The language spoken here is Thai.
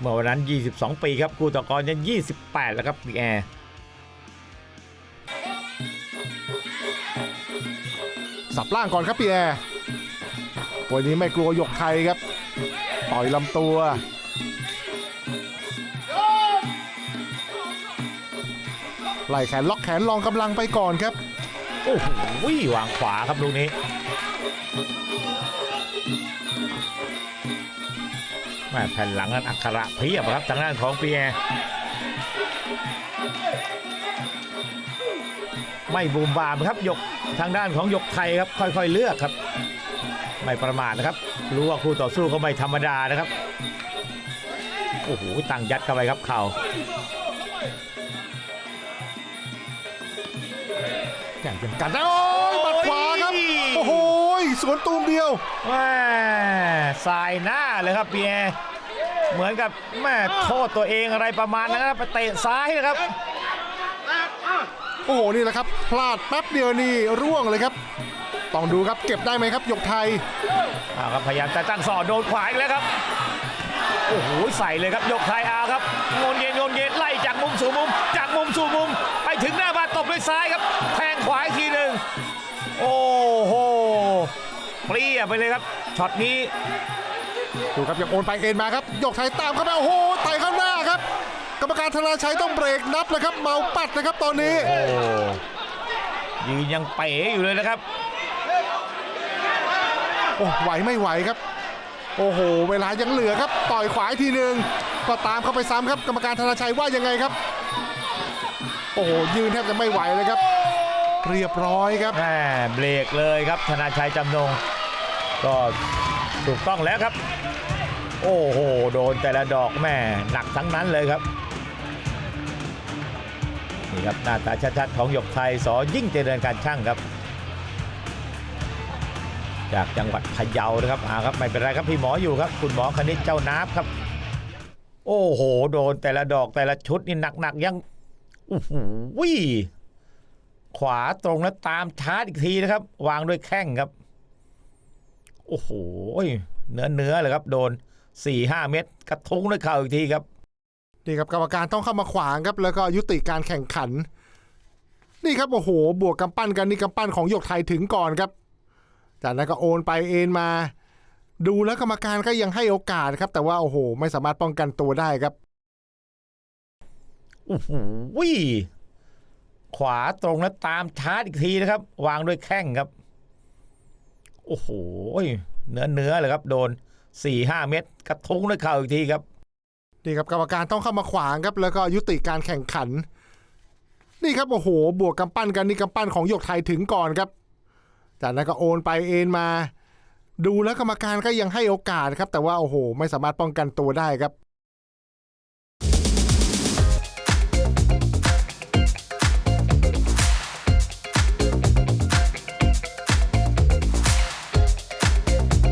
เมื่อวันนั้น 22 ปีครับกูต่อกรยัง 28 แล้วครับบิ๊กแอร์สับล่างก่อนครับพี่แอร์วันนี้ไม่กลัวหยกไทยครับ ต่อยลำตัวไล่แขนล็อกแขนลองกำลังไปก่อนครับ โอ้โหวางขวาครับลูกนี้ แม่แผ่นหลังนั้นอักขระเพียบครับทางด้านของปีแอร์ไม่บูมบามครับยกทางด้านของยกไทยครับค่อยๆเลือกครับ ไม่ประมาทนะครับ รู้ว่าคู่ต่อสู้ก็ไม่ธรรมดานะครับโอ้โหตั้งยัดเข้าไปครับเข่าแข่งกันกันโอ้ยหมัดขวาครับโอ้โหสวนตูมเดียวแม่ สายหน้าเลยครับเปียร์เหมือนกับแม่โทษตัวเองอะไรประมาณนั้นนะครับไปเตะซ้ายนะครับ โอ้โหนี่แหละครับ พลาดแป๊บเดียวนี่ร่วงเลยครับ ต้องดูครับเก็บได้ไหมครับหยกไทยเอาครับพยายามจะตั้งสอดโดนขวาอีกแล้วครับโอ้โหใส่เลยครับยกไทยอาครับงนเย็นงนเย็นไล่จากมุมสู่มุม จากมุมสู่มุม ไปถึงหน้าบ้านตบด้วยซ้ายครับ แทงขวาอีกทีหนึ่งโอ้โห เปรี้ยไปเลยครับช็อตนี้ดูครับยังโอนไปเอ็นมาครับหยกไทยตามเข้าไปโอ้โหไต่ข้างหน้าครับ กรรมการธนาชัยต้องเบรกนับเลยครับเมาปัดนะครับตอนนี้โอ้ยืนยังเป๋อยู่เลยนะครับโอ้ไหวไม่ไหวครับ โอ้โห เวลายังเหลือครับ ต่อยขวาอีกทีหนึ่งก็ตามเข้าไปซ้ำครับ กรรมการธนาชัยว่ายังไงครับ โอ้โหยืนแทบจะไม่ไหวเลยครับ เรียบร้อยครับแม่เบรกเลยครับธนาชัยจำนง ก็ถูกต้องแล้วครับ โอ้โห โดนแต่ละดอกแม่หนักทั้งนั้นเลยครับนี่ครับหน้าตาชัดๆของหยกไทยสอยิ่งเจริญการช่างครับ จากจังหวัดพะเยานะครับอ่าครับไม่เป็นไรครับพี่หมออยู่ครับ คุณหมอคณิตเจ้าน้ำครับ โอ้โห โดนแต่ละดอกแต่ละชุดนี่หนักๆยังโอ้โหขวาตรงแล้วตามชาร์จอีกทีนะครับ วางด้วยแข้งครับ โอ้โหเนื้อเนื้อเลยครับ โดน 4-5 เม็ดกระทุ้งด้วยเข่าอีกทีครับนี่ครับกรรมการต้องเข้ามาขวางครับ แล้วก็ยุติการแข่งขัน นี่ครับโอ้โห บวกกำปั้นกันนี่กำปั้นของหยกไทยถึงก่อนครับ จากนั้นก็โอนไปเอ็นมา ดูแล้วกรรมการก็ยังให้โอกาสครับ แต่ว่าโอ้โห ไม่สามารถป้องกันตัวได้ครับโอ้โหขวาตรงแล้วตามชาร์จอีกทีนะครับ วางด้วยแข้งครับ โอ้โหเนื้อเนื้อเลยครับ โดน 4-5 เม็ดกระทุ้งด้วยเข่าอีกทีครับนี่ครับกรรมการต้องเข้ามาขวางครับ แล้วก็ยุติการแข่งขัน นี่ครับโอ้โห บวกกำปั้นกันนี่กำปั้นของหยกไทยถึงก่อนครับ จากนั้นก็โอนไปเอ็นมา ดูแล้วกรรมการก็ยังให้โอกาสครับ แต่ว่าโอ้โห ไม่สามารถป้องกันตัวได้ครับ